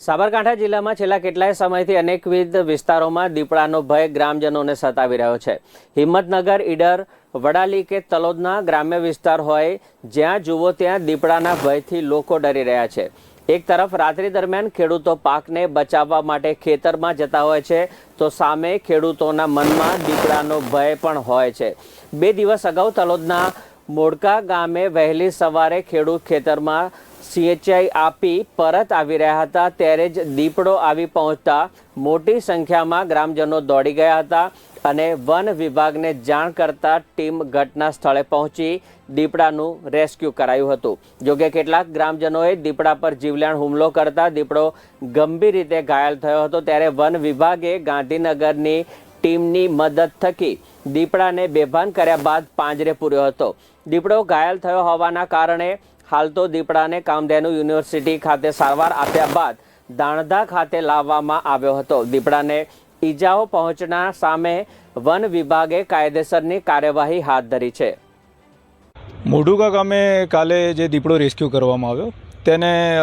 સાબરકાંઠા જિલ્લામાં છેલ્લા કેટલાય સમયથી અનેકવિધ વિસ્તારોમાં દીપડાનો ભય ગ્રામજનોને સતાવી રહ્યો છે. હિંમતનગર, ઈડર, વડાલી કે તલોદના ગ્રામ્ય વિસ્તાર હોય, જ્યાં જુઓ ત્યાં દીપડાના ભયથી લોકો ડરી રહ્યા છે. એક તરફ રાત્રિ દરમિયાન ખેડૂતો પાકને બચાવવા માટે ખેતરમાં જતા હોય છે, તો સામે ખેડૂતોના મનમાં દીપડાનો ભય પણ હોય છે. બે દિવસ અગાઉ તલોદના મોડકા ગામે વહેલી સવારે ખેડૂત ખેતરમાં સીએચઆઈ આપી પરત આવી રહ્યા હતા, ત્યારે જ દીપડો આવી પહોંચતા મોટી સંખ્યામાં ગ્રામજનો દોડી ગયા હતા અને વન વિભાગને જાણ કરતા ટીમ ઘટના સ્થળે પહોંચી દીપડાનું રેસ્ક્યુ કરાયું હતું. જોકે કેટલાક ગ્રામજનોએ દીપડા પર જીવલેણ હુમલો કરતા દીપડો ગંભીર રીતે ઘાયલ થયો હતો, ત્યારે વન વિભાગે ગાંધીનગરની ટીમની મદદ થકી દીપડાને બેભાન કર્યા બાદ પાંજરે પૂર્યો હતો. દીપડો ઘાયલ થયો હોવાના કારણે હાલ તો દીપડાને કામધેનુ યુનિવર્સિટી ખાતે સારવાર આપ્યા બાદ દાણધા ખાતે લાવવામાં આવ્યો હતો. દીપડાને ઈજાઓ પહોંચના સામે વન વિભાગે કાયદેસરની કાર્યવાહી હાથ ધરી છે. મોઢુકા ગામે કાલે જે દીપડો રેસ્ક્યુ કરવામાં આવ્યો તેને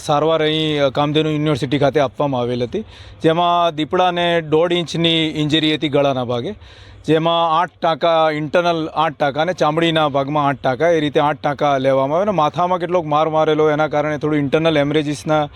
સારવાર અહીં કામધેનુ યુનિવર્સિટી ખાતે આપવામાં આવેલ હતી. જેમાં દીપડાને દોઢ ઇંચની ઇન્જરી હતી ગળાના ભાગે. જેમાં આઠ ટાંકા ઇન્ટરનલ આઠ ટાંકા અને ચામડીના ભાગમાં આઠ ટાંકા એ રીતે આઠ ટાંકા લેવામાં આવે અને માથામાં કેટલોક માર મારેલો એના કારણે થોડું ઇન્ટરનલ હેમરેજીસના અ,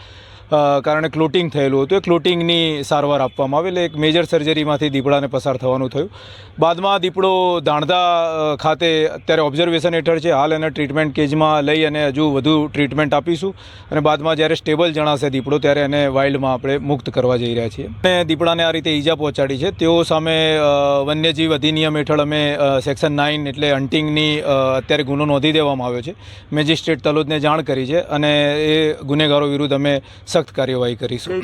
કારણે ક્લોટિંગ થયેલું હતું. એ ક્લોટિંગની સારવાર આપવામાં આવેલ. એક મેજર સર્જરીમાંથી દીપડાને પસાર થવાનું થયું. બાદમાં દીપડો દાણધા ખાતે અત્યારે ઓબ્ઝર્વેશન હેઠળ છે. હાલ એને ટ્રીટમેન્ટ કેજમાં લઈ અને હજુ વધુ ટ્રીટમેન્ટ આપીશું. અને બાદમાં જ્યારે સ્ટેબલ જણાશે દીપડો, ત્યારે એને વાઇલ્ડમાં આપણે મુક્ત કરવા જઈ રહ્યા છીએ. અને દીપડાને આ રીતે ઈજા પહોંચાડી છે. તેઓ સામે વન્યજીવ અધિનિયમ હેઠળ અમે સેક્શન નાઇન એટલે હન્ટિંગની અત્યારે ગુનો નોંધી દેવામાં આવ્યો છે. મેજિસ્ટ્રેટ તલોદને જાણ કરી છે અને એ ગુનેગારો વિરુદ્ધ અમે સખ્ત કાર્યવાહી કરીશું.